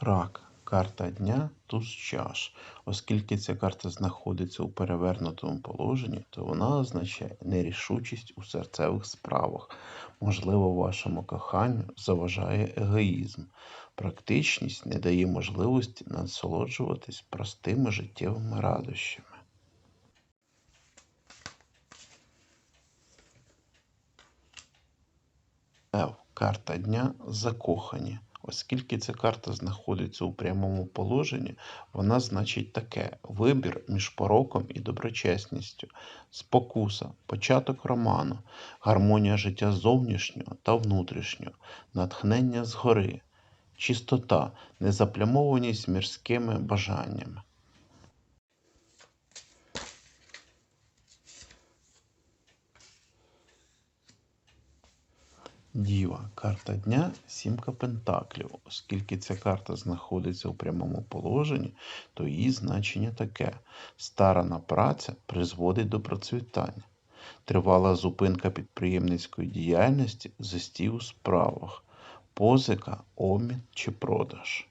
Рак. Карта дня туз чаш. Оскільки ця карта знаходиться у перевернутому положенні, то вона означає нерішучість у серцевих справах. Можливо, вашому коханню заважає егоїзм. Практичність не дає можливості насолоджуватись простими життєвими радощами. Карта дня закохані. Оскільки ця карта знаходиться у прямому положенні, вона значить таке: вибір між пороком і доброчесністю, спокуса, початок роману, гармонія життя зовнішнього та внутрішнього, натхнення згори, чистота, незаплямованість мірськими бажаннями. Діва. Карта дня сімка пентаклів. Оскільки ця карта знаходиться у прямому положенні, то її значення таке: старана праця призводить до процвітання, тривала зупинка підприємницької діяльності, застій у справах, позика, обмін чи продаж.